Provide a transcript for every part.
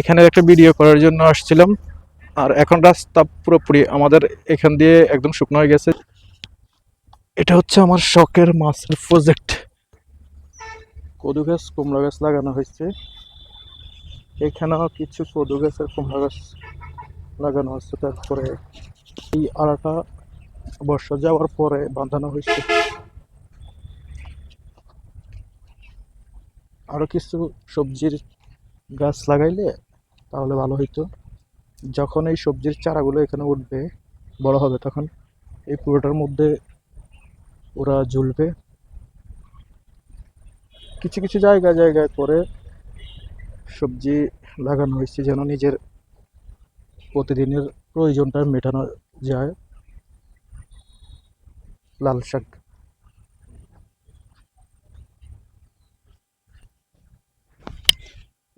এখানে একটা ভিডিও করার জন্য আসছিলাম। আর এখন রাস্তা পুরোপুরি আমাদের এখান দিয়ে একদম শুকনো হয়ে গেছে। এটা হচ্ছে আমার শখের মাছের প্রজেক্ট কদু গাছ, কুমড়া গাছ লাগানো হয়েছে। এখানেও কিছু কদু গাছের কুমড়া গাছ লাগানো হচ্ছে তারপরে এই আড়াটা বর্ষা যাওয়ার পরে বাঁধানো হয়েছে। আরও কিছু সবজির গাছ লাগাইলে তাহলে ভালো হইতো। যখন এই সবজির চারাগুলো এখানে উঠবে, বড় হবে, তখন এই পুরোটার মধ্যে ওরা ঝুলবে। কিছু কিছু জায়গা জায়গায় করে সবজি লাগানো হয়েছে যেন নিজের প্রতিদিনের প্রয়োজনটা মেটানো যায়। লাল শাক।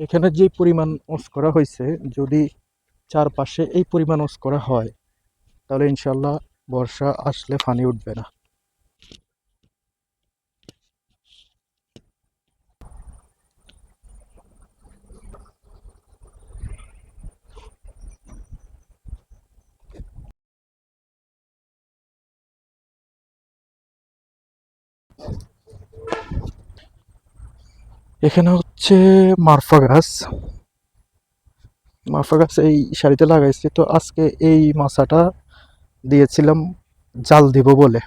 এখানে যে পরিমাণ ওস করা হয়েছে, যদি চারপাশে এই পরিমাণ ওস করা হয়, তাহলে ইনশাল্লাহ বর্ষা আসলে পানি উঠবে না। এখানে হচ্ছে মারফা গাছ মারফা গাছ এই শাড়িতে লাগাইছি, তো আজকে এই মাছাটা দিয়েছিলাম জাল দিব বলে।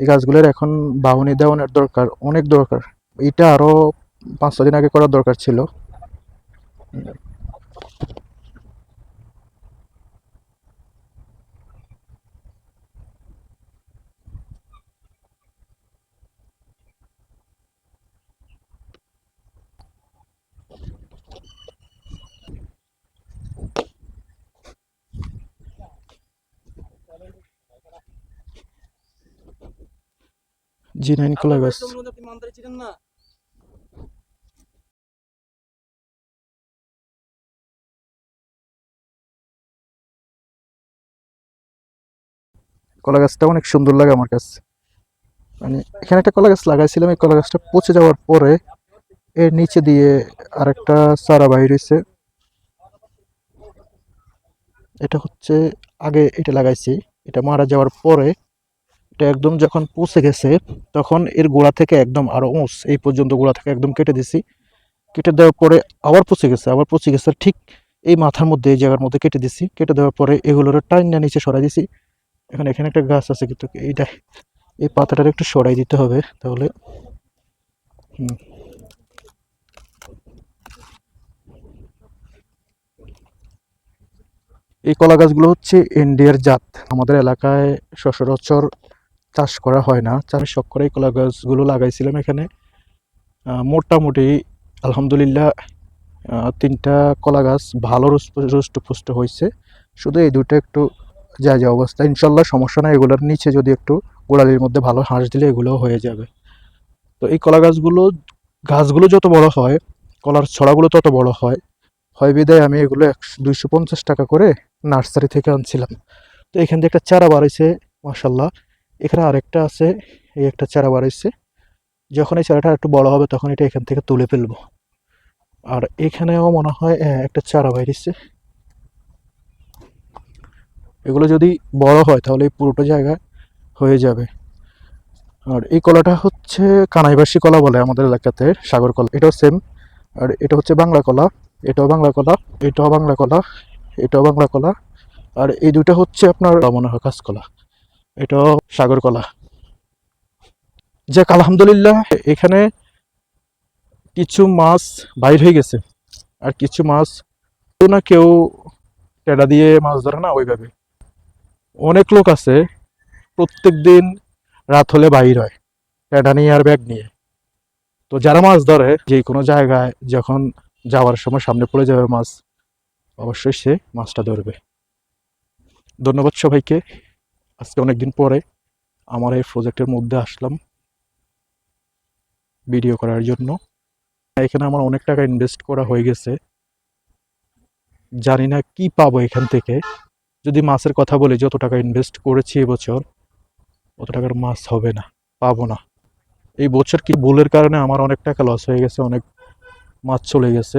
এই গাছগুলোর এখন বাউনি দেওয়ানোর দরকার, অনেক দরকার। এটা আরও পাঁচ ছদিন দিন আগে করার দরকার ছিল। জি নাইন কলা গাছ কলা গাছটা অনেক সুন্দর লাগে আমার কাছে। মানে এখানে একটা কলা গাছ লাগাইছিলাম এই কলা গাছটা পচে যাওয়ার পরে এর নিচে দিয়ে আরেকটা চারা বাইর হয়েছে এটা হচ্ছে আগে এটা লাগাইছি এটা মারা যাওয়ার পরে এটা একদম যখন পচে গেছে, তখন এর গোড়া থেকে একদম আরও উঁচ, এই পর্যন্ত গোড়া থেকে একদম কেটে দিছি। কেটে দেওয়ার পরে আবার পচে গেছে, আবার পচে গেছে ঠিক এই মাথার মধ্যে, এই জায়গার মধ্যে কেটে দিছি। কেটে দেওয়ার পরে এগুলোর টাইন না নিচে সরাই দিছি। এখন এখানে একটা গাছ আছে কিন্তু এইটা, এই পাতাটার একটু সরাই দিতে হবে তাহলে। এই কলা গাছগুলো হচ্ছে ইন্ডিয়ার জাত। আমাদের এলাকায় সচরাচর চাষ করা হয় না। চাষ শখ করে এই কলা গাছগুলো লাগাইছিলাম এখানে। মোটামুটি আলহামদুলিল্লাহ তিনটা কলা গাছ ভালো রুষ্ট পুষ্ট হয়েছে। শুধু এই দুটো একটু যা যা অবস্থা। ইনশাল্লাহ সমস্যা নাই, এগুলোর নিচে যদি একটু গোড়ালির মধ্যে ভালো হাঁস দিলে এগুলোও হয়ে যাবে। তো এই কলা গাছগুলো গাছগুলো যত বড় হয়, কলার ছড়াগুলো তত বড় হয় হয় বিদায় আমি এগুলো একশো, দুইশো পঞ্চাশ টাকা করে নার্সারি থেকে আনছিলাম। তো এখান থেকে একটা চারা বাড়াইছে মাসাল্লাহ এখানে আরেকটা আছে, এই একটা চারা বাড়াইছে। যখন এই চারাটা একটু বড় হবে, তখন এটা এখান থেকে তুলে ফেলব। আর এখানেও মনে হয় একটা চারা বাইরেছে। এগুলো যদি বড় হয়, তাহলে এই পুরোটা জায়গা হয়ে যাবে। আর এই কলাটা হচ্ছে কানাইবাসী কলা বলে আমাদের এলাকাতে, সাগর কলা। এটাও সেম আর এটা হচ্ছে বাংলা কলা। এটাও বাংলা কলা, এটাও বাংলা কলা, এটাও বাংলা কলা। আর এই দুটো হচ্ছে আপনার মনে হয়, কাঁচকলা। এটাও সাগর কলা যাক, আলহামদুলিল্লাহ, এখানে কিছু মাছ বাইর হয়ে গেছে। আর কিছু মাছ তো না কেউ টেডা দিয়ে মাছ ধরে না ওইভাবে। অনেক লোক আছে, প্রত্যেক দিন রাত হলে বাইর হয়, টেডা নিয়ে আর ব্যাগ নিয়ে। তো যারা মাছ ধরে, যে কোনো জায়গায় যখন যাওয়ার সময় সামনে পড়ে যাবে মাছ, অবশ্যই সে মাছটা ধরবে। ধন্যবাদ সবাইকে। আজকে অনেকদিন পরে আমার এই প্রজেক্টের মধ্যে আসলাম ভিডিও করার জন্য। এখানে আমার অনেক টাকা ইনভেস্ট করা হয়ে গেছে। জানি না কি পাবো এখান থেকে। যদি মাছের কথা বলি, যত টাকা ইনভেস্ট করেছি এবছর, অত টাকার মাছ হবে না, পাবো না। এই বছর কি ভুলের কারণে আমার অনেক টাকা লস হয়ে গেছে, অনেক মাছ চলে গেছে।